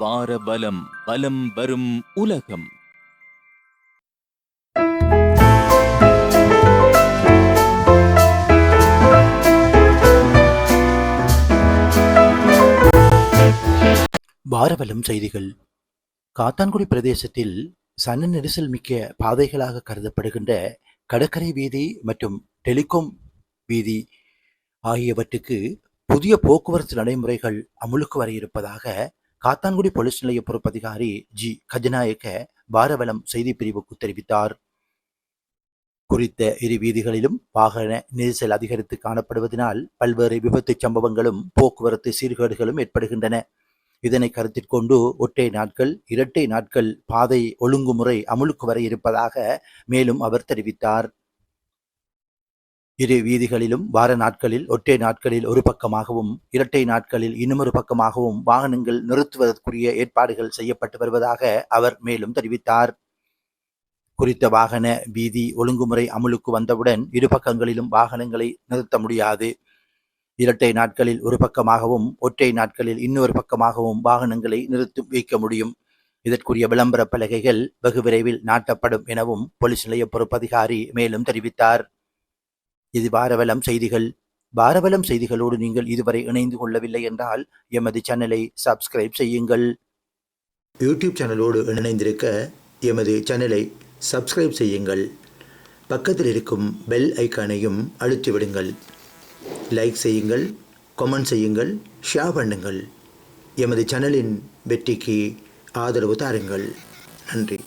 வார பலம் வரும் உலகம். வாரவலம் செய்திகள். காத்தான்குடி பிரதேசத்தில் சன நெரிசல் மிக்க பாதைகளாக கருதப்படுகின்ற கடற்கரை வீதி மற்றும் டெலிகாம் வீதி ஆகியவற்றுக்கு புதிய போக்குவரத்து நடைமுறைகள் அமுலுக்கு வர இருப்பதாக காத்தான்குடி போலீஸ் நிலைய பொறுப்பதிகாரி ஜி. கஜநாயக்க பாரவலம் செய்தி பிரிவுக்கு தெரிவித்தார். குறித்த இரு வீதிகளிலும் வாகன நெரிசல் அதிகரித்து காணப்படுவதனால் பல்வேறு விபத்துச் சம்பவங்களும் போக்குவரத்து சீர்கேடுகளும் ஏற்படுகின்றன. இதனை கருத்தில் கொண்டு ஒற்றை நாட்கள் இரட்டை நாட்கள் பாதை ஒழுங்குமுறை அமுலுக்கு வர இருப்பதாக மேலும் அவர் தெரிவித்தார். இரு வீதிகளிலும் வார நாட்களில் ஒற்றை நாட்களில் ஒரு பக்கமாகவும் இரட்டை நாட்களில் இன்னுமொரு பக்கமாகவும் வாகனங்கள் நிறுத்துவதற்குரிய ஏற்பாடுகள் செய்யப்பட்டு வருவதாக அவர் மேலும் தெரிவித்தார். குறித்த வாகன வீதி ஒழுங்குமுறை அமுலுக்கு வந்தவுடன் இரு பக்கங்களிலும் வாகனங்களை நிறுத்த முடியாது. இரட்டை நாட்களில் ஒரு பக்கமாகவும் ஒற்றை நாட்களில் இன்னொரு பக்கமாகவும் வாகனங்களை நிறுத்தி வைக்க முடியும். இதற்குரிய விளம்பர பலகைகள் வெகு விரைவில் நாட்டப்படும் எனவும் போலீஸ் நிலைய பொறுப்பதிகாரி மேலும் தெரிவித்தார். இது பாரவலம் செய்திகள். பாரவலம் செய்திகளோடு நீங்கள் இதுவரை இணைந்து கொள்ளவில்லை என்றால் எமது சேனலை சப்ஸ்கிரைப் செய்யுங்கள். யூடியூப் சேனலோடு இணைந்திருக்க எமது சேனலை சப்ஸ்கிரைப் செய்யுங்கள். பக்கத்தில் இருக்கும் பெல் ஐக்கானையும் அழுத்திவிடுங்கள் லைக் செய்யுங்கள் கமெண்ட் செய்யுங்கள் ஷேர் பண்ணுங்கள். எமது சேனலின் வெற்றிக்கு ஆதரவு தாருங்கள். நன்றி.